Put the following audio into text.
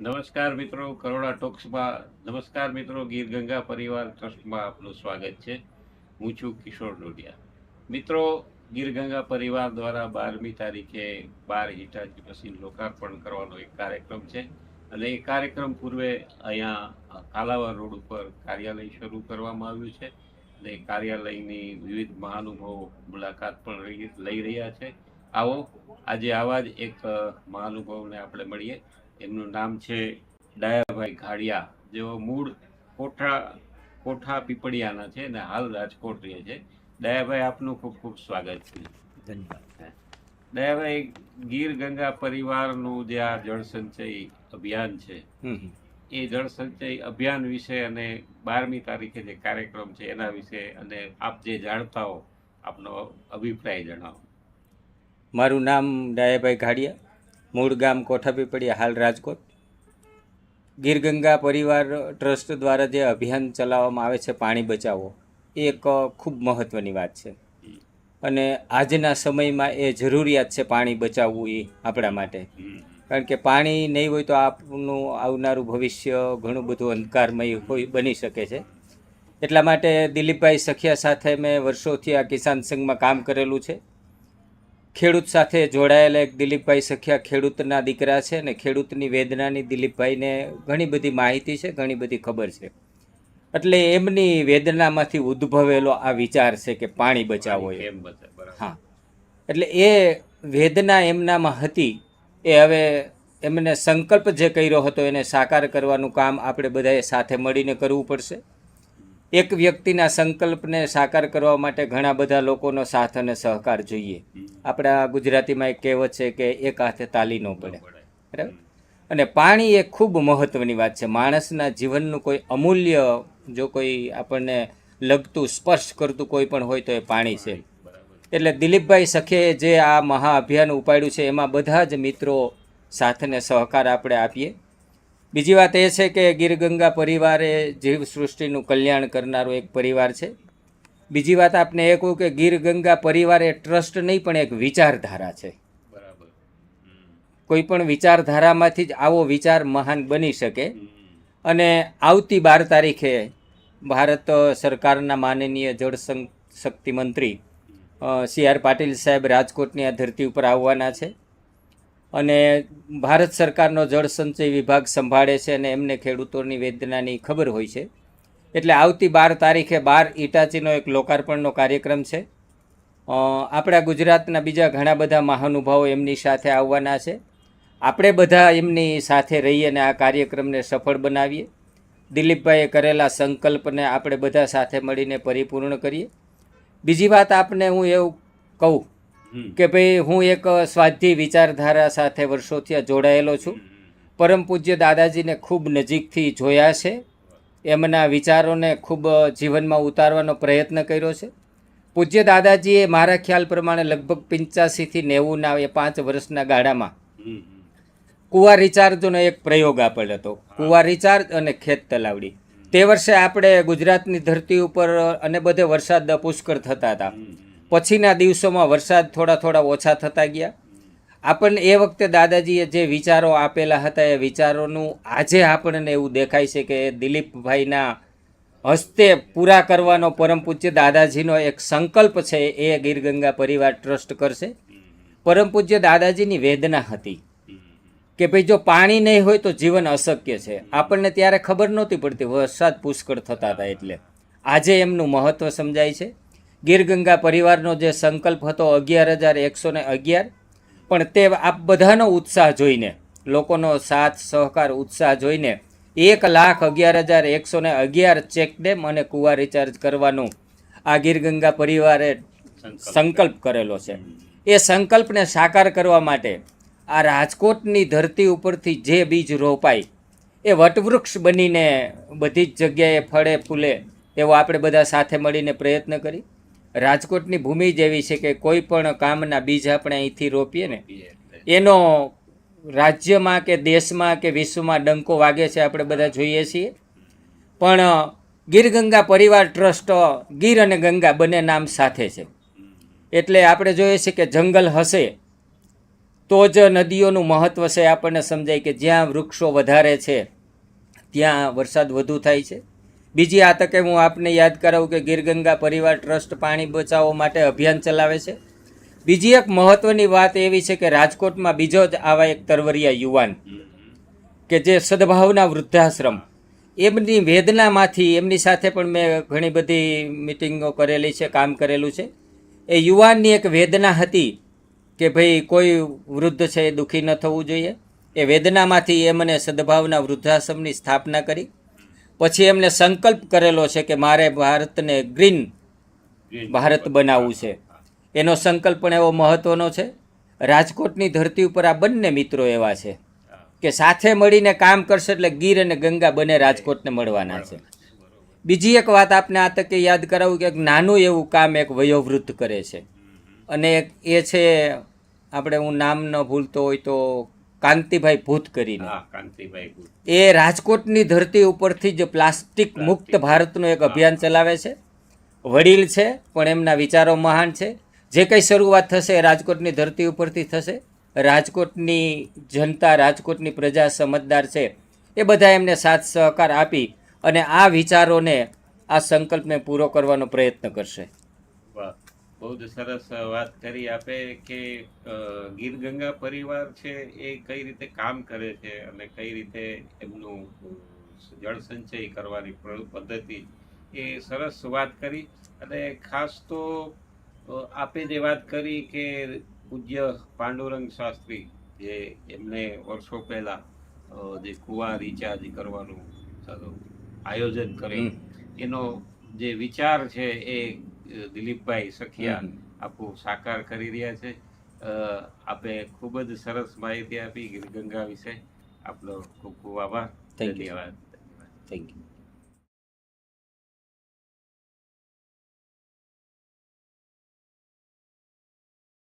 નમસ્કાર મિત્રો, કરોડા ટોક્સમાં, નમસ્કાર મિત્રો, ગીર ગંગા પરિવાર ટ્રસ્ટમાં આપનું સ્વાગત છે. હું છું કિશોર ડોડિયા. મિત્રો, ગીર ગંગા પરિવાર દ્વારા બારમી તારીખે બાર હિટાચી મશીન લોકાર્પણ કરવાનો એક કાર્યક્રમ છે અને એ કાર્યક્રમ પૂર્વે અહીંયા કાલાવા રોડ ઉપર કાર્યાલય શરૂ કરવામાં આવ્યું છે અને કાર્યાલયની વિવિધ મહાનુભાવો મુલાકાત પણ લઈ રહ્યા છે. આવો, આજે આવા જ એક મહાનુભવને મહાનુભાવને આપણે મળીએ. એમનું નામ છે ડાયાભાઈ ઘાડિયા. જેઓ મૂળ કોઠા કોઠા પીપળિયાના છે અને હાલ રાજકોટ રહે છે. દયાભાઈ આપનું ખૂબ ખૂબ સ્વાગત છે. ધન્યવાદ. દયાભાઈ ગીર ગંગા પરિવારનું જે આ જળ સંચય અભિયાન છે. એ જળ સંચય અભિયાન વિશે અને બારમી તારીખે જે કાર્યક્રમ છે એના વિશે અને આપ જે જાણતા હો આપનો અભિપ્રાય જણાવો. મારું નામ ડાયાભાઈ ઘાડિયા. મૂળ ગામ કોઠાપીપળી હાલ રાજકોટ. ગીરગંગા પરિવાર ટ્રસ્ટ દ્વારા જે અભિયાન ચલાવવામાં આવે છે પાણી બચાવો, એ એક ખૂબ મહત્ત્વની વાત છે. અને આજના સમયમાં એ જરૂરિયાત છે પાણી બચાવવું એ આપણા માટે. કારણ કે પાણી નહીં હોય તો આપનું આવનારું ભવિષ્ય ઘણું બધું અંધકારમય હોય, બની શકે છે. એટલા માટે દિલીપભાઈ સખિયા સાથે મેં વર્ષોથી આ કિસાન સંઘમાં કામ કરેલું છે. ખેડૂત સાથે જોડાયેલા એક દિલીપભાઈ સખિયા ખેડૂતના દીકરા છે ને ખેડૂતની વેદનાની દિલીપભાઈને ઘણી બધી માહિતી છે ઘણી બધી ખબર છે. એટલે એમની વેદનામાંથી ઉદ્ભવેલો આ વિચાર છે કે પાણી બચાવો? એમ બરાબર. હા. એટલે એ વેદના એમનામાં હતી એ હવે એમને સંકલ્પ જે કર્યો હતો એને સાકાર કરવાનું કામ આપણે બધાએ સાથે મળીને કરવું પડશે. એક વ્યક્તિના સંકલ્પને સાકાર કરવા માટે ઘણા બધા લોકોનો સાથ અને સહકાર જોઈએ. આપણા ગુજરાતીમાં એક કહેવત છે કે એક હાથે તાલી ન પડે. બરાબર? અને પાણી એ ખૂબ મહત્ત્વની વાત છે. માણસના જીવનનું કોઈ અમૂલ્ય જો કોઈ આપણને લગતું સ્પર્શ કરતું કોઈ પણ હોય તો એ પાણી છે. એટલે દિલીપભાઈ સખે જે આ મહાઅભિયાન ઉપાડ્યું છે એમાં બધા જ મિત્રો સાથને સહકાર આપણે આપીએ. બીજી વાત એ છે કે ગીર ગંગા પરિવાર એ જીવસૃષ્ટિનું કલ્યાણ કરનારો એક પરિવાર છે. બીજી વાત આપને એ કહું કે ગીર ગંગા પરિવાર એ ટ્રસ્ટ નહીં પણ એક વિચારધારા છે. બરાબર. કોઈ પણ વિચારધારામાંથી જ આવો વિચાર મહાન બની શકે. અને આવતી બાર તારીખે ભારત સરકારના માનનીય જળ શક્તિ મંત્રી સી આર પાટીલ સાહેબ રાજકોટની આ ધરતી ઉપર આવવાના છે. અને ભારત સરકારનો જળ સંચય વિભાગ સંભાળે છે અને એમને ખેડૂતોની વેદનાની ખબર હોય છે. એટલે આવતી બાર તારીખે બાર ઇટાચીનો એક લોકાર્પણનો કાર્યક્રમ છે. આપણા ગુજરાતના બીજા ઘણા બધા મહાનુભાવો એમની સાથે આવવાના છે. આપણે બધા એમની સાથે રહીએ અને આ કાર્યક્રમને સફળ બનાવીએ. દિલીપભાઈએ કરેલા સંકલ્પને આપણે બધા સાથે મળીને પરિપૂર્ણ કરીએ. બીજી વાત આપને હું એવું કહું. કે ભાઈ હું એક સ્વાધ્યાય વિચારધારા સાથે વર્ષોથી જોડાયેલો છું. પરમ પૂજ્ય દાદાજીને ખૂબ નજીકથી જોયા છે. એમના વિચારોને ખૂબ જીવનમાં ઉતારવાનો પ્રયત્ન કર્યો છે. પૂજ્ય દાદાજીએ મારા ખ્યાલ પ્રમાણે લગભગ પંચ્યાસીથી નેવુંના એ પાંચ વર્ષના ગાળામાં કુવા રિચાર્જનો એક પ્રયોગ આપેલ હતો. કુવા રિચાર્જ અને ખેત તલાવડી. તે વર્ષે આપણે ગુજરાતની ધરતી ઉપર અને બધે વરસાદ પુષ્કળ થતા હતા. પછીના દિવસોમાં વરસાદ થોડા થોડા ઓછા થતા ગયા. આપણને એ વખતે દાદાજીએ જે વિચારો આપેલા હતા, એ વિચારોનું આજે આપણને એવું દેખાય છે કે દિલીપભાઈના હસ્તે પૂરા કરવાનો પરમ પૂજ્ય દાદાજીનો એક સંકલ્પ છે, એ ગીરગંગા પરિવાર ટ્રસ્ટ કરશે. પરમ પૂજ્ય દાદાજીની વેદના હતી કે ભાઈ જો પાણી નહીં હોય તો જીવન અશક્ય છે. આપણને ત્યારે ખબર નહોતી પડતી, વરસાદ પુષ્કળ થતા હતા એટલે. આજે એમનું મહત્ત્વ સમજાય છે. ગીર ગંગા પરિવારનો જે સંકલ્પ હતો અગિયાર હજાર એકસો ને અગિયાર પણ તે આપ બધાનો ઉત્સાહ જોઈને લોકોનો સાથ સહકાર ઉત્સાહ જોઈને એક લાખ અગિયાર હજાર એકસો ને અગિયાર ચેક ડેમ અને કુવા રિચાર્જ કરવાનું આ ગીર ગંગા પરિવારે સંકલ્પ. કરેલો છે. એ સંકલ્પને સાકાર કરવા માટે આ રાજકોટની ધરતી ઉપરથી જે બીજ રોપાય એ વટવૃક્ષ બનીને બધી જ જગ્યાએ ફળે ફૂલે એવો આપણે બધા સાથે મળીને પ્રયત્ન કરી રાજકોટની ભૂમિ જેવી છે કે કોઈ પણ કામના બીજ આપણે અહીંથી રોપીએ ને એનો રાજ્યમાં કે દેશમાં કે વિશ્વમાં ડંકો વાગે છે આપણે બધા જોઈએ છીએ. પણ ગીર ગંગા પરિવાર ટ્રસ્ટ ગીર અને ગંગા બંને નામ સાથે છે. એટલે આપણે જોઈએ છીએ કે જંગલ હશે તો જ નદીઓનું મહત્ત્વ છે. આપણને સમજાય કે જ્યાં વૃક્ષો વધારે છે ત્યાં વરસાદ વધુ થાય છે. બીજી આ તકે હું આપને યાદ કરાવું કે ગીરગંગા પરિવાર ટ્રસ્ટ પાણી બચાવો માટે અભિયાન ચલાવે છે. બીજી એક મહત્ત્વની વાત એવી છે કે રાજકોટમાં બીજો જ આવા એક તરવરિયા યુવાન કે જે સદભાવના વૃદ્ધાશ્રમ, એમની વેદનામાંથી, એમની સાથે પણ મેં ઘણી બધી મિટિંગો કરેલી છે, કામ કરેલું છે. એ યુવાનની એક વેદના હતી કે ભાઈ કોઈ વૃદ્ધ છે, એ દુઃખી ન થવું જોઈએ. એ વેદનામાંથી એ મને સદભાવના વૃદ્ધાશ્રમની સ્થાપના કરી. પછી એમને સંકલ્પ કરેલો છે કે મારે ભારતને ગ્રીન ભારત બનાવવું છે. એનો સંકલ્પ પણ એવો મહત્ત્વનો છે. રાજકોટની ધરતી ઉપર આ બંને મિત્રો એવા છે કે સાથે મળીને કામ કરશે એટલે ગીર અને ગંગા બંને રાજકોટને મળવાના છે. બીજી એક વાત આપને આ તકે યાદ કરાવું કે એક નાનું એવું કામ એક વયોવૃદ્ધ કરે છે. અને એ છે આપણે હું નામ ન ભૂલતો હોય તો કાંતિભાઈ ભૂત કરીને. કાંતિભાઈ એ રાજકોટની ધરતી ઉપરથી જ પ્લાસ્ટિક મુક્ત ભારતનું એક અભિયાન ચલાવે છે. વડીલ છે પણ એમના વિચારો મહાન છે. જે કંઈ શરૂઆત થશે એ રાજકોટની ધરતી ઉપરથી થશે. રાજકોટની જનતા રાજકોટની પ્રજા સમજદાર છે. એ બધા એમને સાથ સહકાર આપી અને આ વિચારોને આ સંકલ્પને પૂરો કરવાનો પ્રયત્ન કરશે. બહુ જ સરસ વાત કરી આપે કે ગીર ગંગા પરિવાર છે એ કઈ રીતે કામ કરે છે અને કઈ રીતે એમનું જળ સંચય કરવાની પદ્ધતિ એ સરસ વાત કરી અને ખાસ તો આપે જે વાત કરી કે પૂજ્ય પાંડુરંગ શાસ્ત્રી જે એમને વર્ષો પહેલા જે કુવા રિચાર્જ કરવાનું આયોજન કરે. એનો જે વિચાર છે એ દિલીપભાઈ સખિયા. આખું સાકાર કરી રહ્યા છે. આપે ખૂબ જ સરસ માહિતી આપી ગીરગંગા વિશે. આપનો ખૂબ ખૂબ આભાર. ધન્યવાદ ધન્યવાદ. Thank you